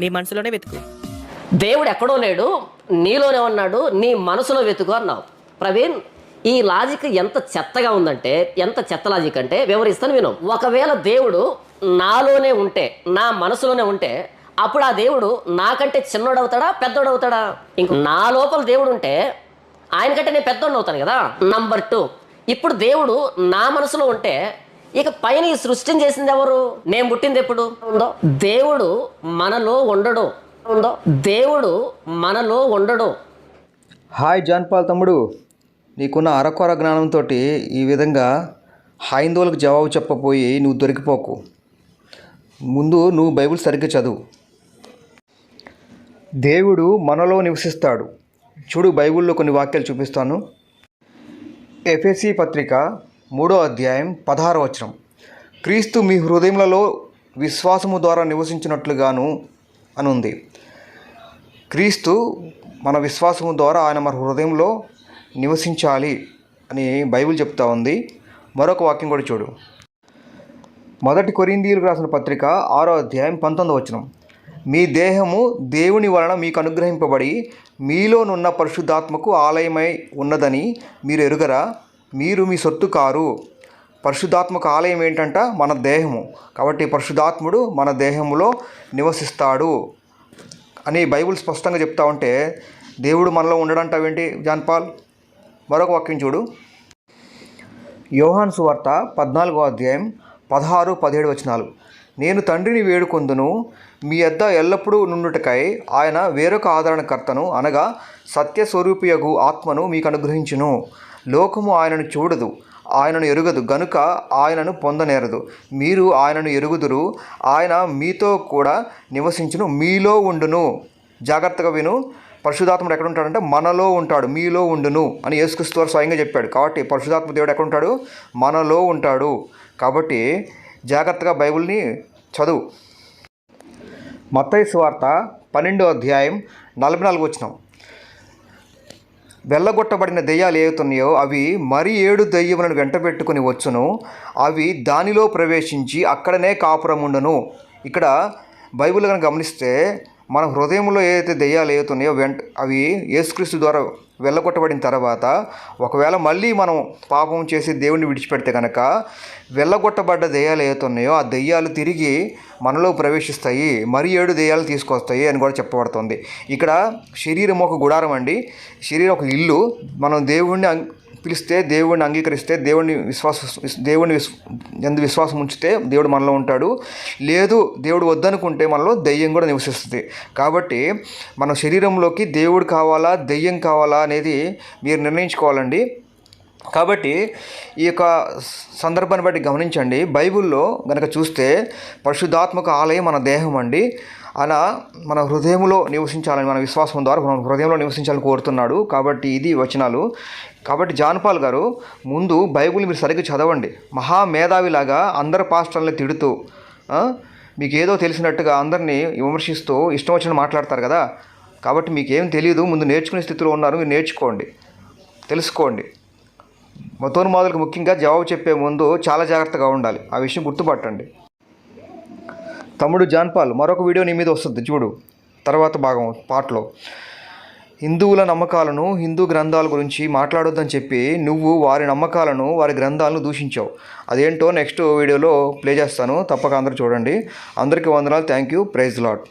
నీ మనసులోనే వెతుకు. దేవుడు ఎక్కడో లేడు నీలోనే ఉన్నాడు నీ మనసులో వెతుకు అన్నావు. ప్రవీణ్ ఈ లాజిక్ ఎంత చెత్తగా ఉందంటే ఎంత చెత్త లాజిక్ అంటే వివరిస్తాను విను. ఒకవేళ దేవుడు నాలోనే ఉంటే నా మనసులోనే ఉంటే అప్పుడు ఆ దేవుడు నాకంటే చిన్నోడవుతాడా పెద్దోడవుతాడా? ఇంక నా లోపల దేవుడు ఉంటే ఆయన కంటే నేను పెద్దోడు అవుతాను కదా? నంబర్ టూ ఇప్పుడు దేవుడు నా మనసులో ఉంటే ఇక పైన ఈ సృష్టిని చేసింది ఎవరు? నేను పుట్టింది ఎప్పుడు? ఉందో దేవుడు మనలో ఉండడు. ఉందో దేవుడు మనలో ఉండడు. హాయ్ జాన్పాల్ తమ్ముడు. నీకున్న అరకొర జ్ఞానంతో ఈ విధంగా హైందవులకు జవాబు చెప్పపోయి నువ్వు దొరికిపోకు. ముందు నువ్వు బైబిల్ సరిగ్గా చదువు. దేవుడు మనలో నివసిస్తాడు. చూడు బైబిల్లో కొన్ని వాక్యాలు చూపిస్తాను. ఎఫ్ఎసి పత్రిక మూడో అధ్యాయం పదహార వచనం. క్రీస్తు మీ హృదయములలో విశ్వాసము ద్వారా నివసించినట్లుగాను అని ఉంది క్రీస్తు మన విశ్వాసము ద్వారా ఆయన మన హృదయంలో నివసించాలి అని బైబిల్ చెప్తా ఉంది. మరొక వాక్యం కూడా చూడు. మొదటి కొరిందీలు రాసిన పత్రిక ఆరో అధ్యాయం పంతొమ్మిది వచనం. మీ దేహము దేవుని వలన మీకు అనుగ్రహింపబడి మీలోనున్న పరిశుద్ధాత్మకు ఆలయమై ఉన్నదని మీరు ఎరుగరా? మీరు మీ సొత్తు కారు. పరిశుద్ధాత్మక ఆలయం ఏంటంట? మన దేహము. కాబట్టి పరిశుద్ధాత్ముడు మన దేహములో నివసిస్తాడు. అని బైబిల్ స్పష్టంగా చెప్తా ఉంటే దేవుడు మనలో ఉండడంటావేంటి జాన్పాల్ మరొక వాక్యం చూడు. యోహాన్ సువార్త పద్నాలుగో అధ్యాయం పదహారు పదిహేడు వచనాలు. నేను తండ్రిని వేడుకొందును. మీ యొద్ద ఎల్లప్పుడూ నుండుటకై ఆయన వేరొక ఆదరణకర్తను అనగా సత్యస్వరూపియగు ఆత్మను మీకు అనుగ్రహించును లోకము ఆయనను చూడదు ఆయనను ఎరుగదు. గనుక ఆయనను పొందనేరదు. మీరు ఆయనను ఎరుగుదురు ఆయన మీతో కూడా నివసించును మీలో ఉండును. జాగ్రత్తగా విను. పరిశుధాత్ముడు ఎక్కడ ఉంటాడంటే మనలో ఉంటాడు మీలో ఉండును అని యేసుక్రీస్తు వారు స్వయంగా చెప్పాడు. కాబట్టి పరిశుధాత్మ దేవుడు ఎక్కడ ఉంటాడు మనలో ఉంటాడు. కాబట్టి జాగ్రత్తగా బైబిల్ని చదువు. మత్తయి వార్త పన్నెండో అధ్యాయం నలభై నాలుగు వచ్చినాం వెళ్ళగొట్టబడిన దెయ్యాలు ఏవుతున్నాయో అవి మరి ఏడు దెయ్యములను వెంటబెట్టుకుని వచ్చును. అవి దానిలో ప్రవేశించి అక్కడనే కాపురముండును ఇక్కడ బైబిల్ కనుక గమనిస్తే మన హృదయంలో ఏదైతే దెయ్యాలు ఏవుతున్నాయో వెంట అవి యేసుక్రీస్తు ద్వారా వెళ్ళగొట్టబడిన తర్వాత ఒకవేళ మళ్ళీ మనం పాపం చేసి దేవుడిని విడిచిపెడితే కనుక వెళ్ళగొట్టబడ్డ దెయ్యాలు ఏతున్నాయో ఆ దెయ్యాలు తిరిగి మనలో ప్రవేశిస్తాయి. మరి ఏడు దెయ్యాలు తీసుకొస్తాయి అని కూడా చెప్పబడుతుంది. ఇక్కడ శరీరం ఒక గుడారం అండి. శరీరం ఒక ఇల్లు. మనం దేవుణ్ణి పిలిస్తే దేవుడిని అంగీకరిస్తే దేవుడిని విశ్వాస దేవుడిని విశ్వ ఎందు విశ్వాసం ఉంచితే దేవుడు మనలో ఉంటాడు. లేదు దేవుడు వద్దనుకుంటే మనలో దెయ్యం కూడా నివసిస్తుంది. కాబట్టి మన శరీరంలోకి దేవుడు కావాలా దెయ్యం కావాలా అనేది మీరు నిర్ణయించుకోవాలండి. కాబట్టి ఈ యొక్క సందర్భాన్ని బట్టి గమనించండి. బైబిల్లో కనుక చూస్తే పరిశుద్ధాత్మక ఆలయం మన దేహం అండి. అలా మన హృదయంలో నివసించాలని మన విశ్వాసం ద్వారా మన హృదయంలో నివసించాలని కోరుతున్నాడు. కాబట్టి ఇది వచనాలు. కాబట్టి జాన్పాల్ గారు ముందు బైబిల్ మీరు సరిగ్గా చదవండి. మహా మేధావిలాగా అందరి పాస్టర్లని తిడుతూ మీకేదో మీకు ఏదో తెలిసినట్టుగా అందరినీ విమర్శిస్తూ ఇష్టం వచ్చిన మాట్లాడతారు కదా. కాబట్టి మీకేం తెలియదు ముందు నేర్చుకునే స్థితిలో ఉన్నారు మీరు నేర్చుకోండి. తెలుసుకోండి. మతోన్మాదులకు ముఖ్యంగా జవాబు చెప్పే ముందు చాలా జాగ్రత్తగా ఉండాలి. ఆ విషయం గుర్తుపట్టండి. తమ్ముడు జాన్పాల్ మరొక వీడియో నీ మీద వస్తుంది చూడు. తర్వాత భాగం పాటలో హిందువుల నమ్మకాలను హిందూ గ్రంథాల గురించి మాట్లాడొద్దని చెప్పి నువ్వు వారి నమ్మకాలను వారి గ్రంథాలను దూషించావు. అదేంటో నెక్స్ట్ వీడియోలో ప్లే చేస్తాను. తప్పక అందరూ చూడండి. అందరికీ వందనాలు. Thank you. Praise lot